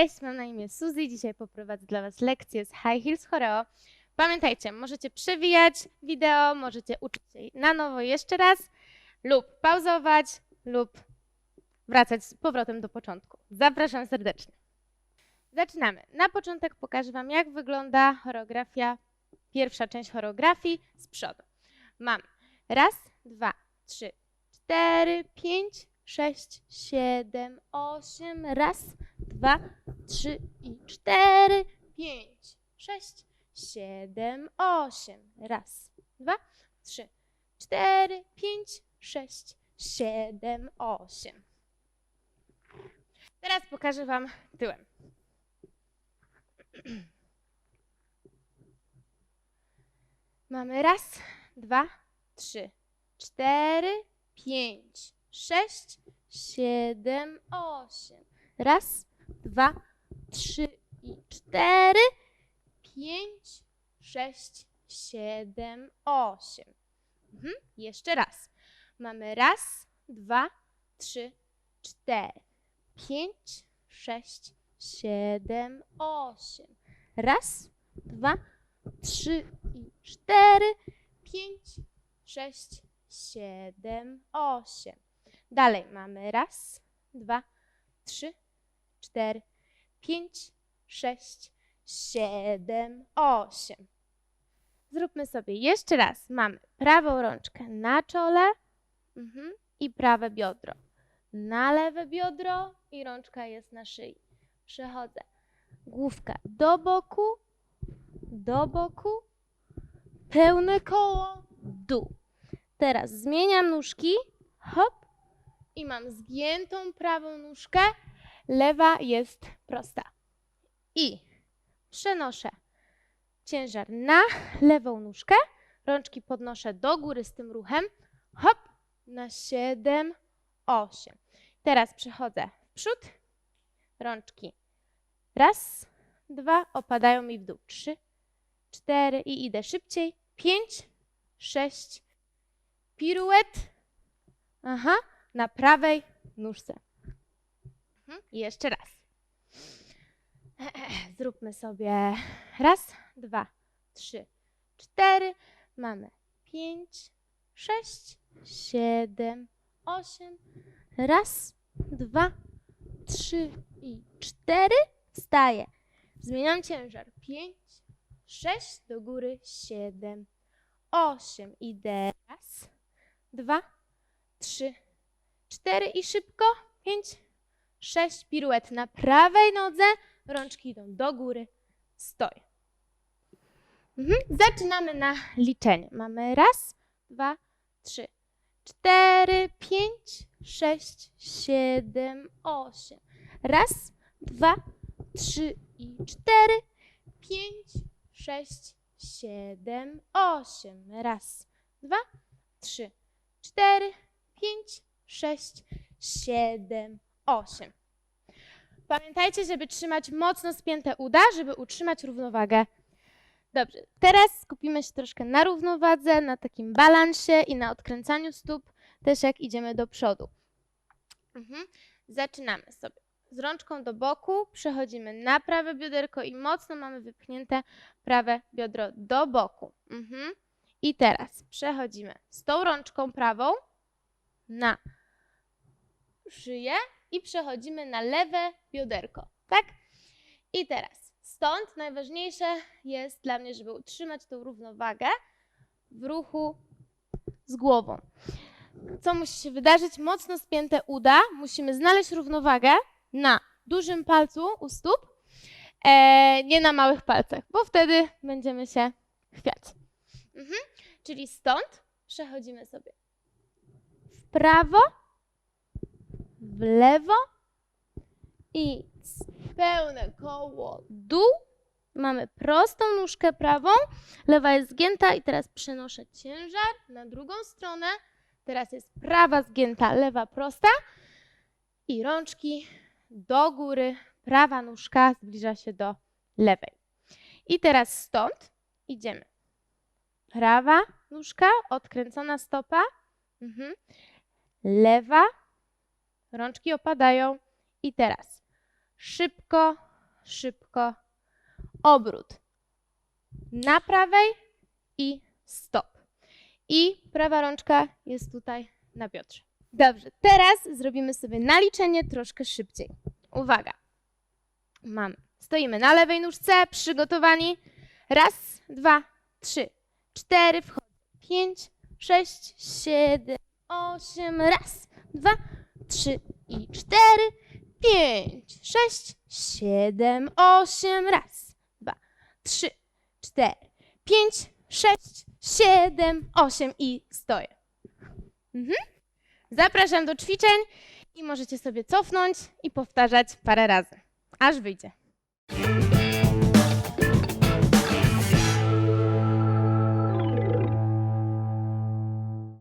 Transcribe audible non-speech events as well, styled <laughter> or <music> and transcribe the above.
Cześć, mam na imię Suzy. Dzisiaj poprowadzę dla Was lekcję z High Heels Choreo. Pamiętajcie, możecie przewijać wideo, możecie uczyć się na nowo jeszcze raz lub pauzować lub wracać z powrotem do początku. Zapraszam serdecznie. Zaczynamy. Na początek pokażę Wam, jak wygląda choreografia, pierwsza część choreografii z przodu. Mam raz, dwa, trzy, cztery, pięć, sześć, siedem, osiem, raz, dwa, trzy i cztery, pięć, sześć, siedem, osiem. Raz, dwa, trzy, cztery, pięć, sześć, siedem, osiem. Teraz pokażę Wam tyłem. <clears throat> Mamy raz, dwa, trzy, cztery, pięć, sześć, siedem, osiem. Raz, dwa, trzy i cztery, pięć, sześć, siedem, osiem. Mhm. Jeszcze raz. Mamy raz, dwa, trzy, cztery, pięć, sześć, siedem, osiem. Raz, dwa, trzy i cztery, pięć, sześć, siedem, osiem. Dalej mamy raz, dwa, trzy, cztery, pięć, sześć, siedem, osiem. Zróbmy sobie jeszcze raz. Mamy prawą rączkę na czole mhm, i prawe biodro. Na lewe biodro i rączka jest na szyi. Przechodzę. Główka do boku, do boku, pełne koło, dół. Teraz zmieniam nóżki, hop, i mam zgiętą prawą nóżkę, lewa jest prosta. I przenoszę ciężar na lewą nóżkę, rączki podnoszę do góry z tym ruchem, hop, na 7, 8. Teraz przechodzę w przód, rączki raz, dwa, opadają mi w dół, trzy, cztery i idę szybciej, pięć, sześć, piruet, aha, na prawej nóżce. Mhm. I jeszcze raz. <clears throat> Zróbmy sobie raz, dwa, trzy, cztery. Mamy pięć, sześć, siedem, osiem. Raz, dwa, trzy i cztery. Wstaję. Zmieniam ciężar. Pięć, sześć do góry, siedem, osiem. Idę raz, dwa, trzy, cztery i szybko. Pięć, sześć. Piruet na prawej nodze. Rączki idą do góry. Stoję. Mhm. Zaczynamy na liczenie. Mamy raz, dwa, trzy, cztery, pięć, sześć, siedem, osiem. Raz, dwa, trzy i cztery, pięć, sześć, siedem, osiem. Raz, dwa, trzy, cztery, pięć, sześć, siedem, osiem. Pamiętajcie, żeby trzymać mocno spięte uda, żeby utrzymać równowagę. Dobrze, teraz skupimy się troszkę na równowadze, na takim balansie i na odkręcaniu stóp, też jak idziemy do przodu. Mhm. Zaczynamy sobie. Z rączką do boku przechodzimy na prawe bioderko i mocno mamy wypchnięte prawe biodro do boku. Mhm. I teraz przechodzimy z tą rączką prawą na szyję i przechodzimy na lewe bioderko, tak? I teraz stąd najważniejsze jest dla mnie, żeby utrzymać tą równowagę w ruchu z głową. Co musi się wydarzyć? Mocno spięte uda. Musimy znaleźć równowagę na dużym palcu u stóp, e, nie na małych palcach, bo wtedy będziemy się chwiać. Mhm. Czyli stąd przechodzimy sobie w prawo, w lewo i pełne koło dół. Mamy prostą nóżkę prawą, lewa jest zgięta i teraz przenoszę ciężar na drugą stronę. Teraz jest prawa zgięta, lewa prosta i rączki do góry, prawa nóżka zbliża się do lewej. I teraz stąd idziemy. Prawa nóżka, odkręcona stopa, mhm. lewa, rączki opadają i teraz szybko szybko, obrót na prawej i stop. I prawa rączka jest tutaj na biodrze. Dobrze, teraz zrobimy sobie naliczenie troszkę szybciej. Uwaga. Mamy. Stoimy na lewej nóżce, przygotowani. Raz, dwa, trzy, cztery, wchodzę. Pięć, sześć, siedem, osiem. Raz, dwa, trzy i cztery, pięć, sześć, siedem, osiem. Raz, dwa, trzy, cztery, pięć, sześć, siedem, osiem i stoję. Mhm. Zapraszam do ćwiczeń i możecie sobie cofnąć i powtarzać parę razy, aż wyjdzie.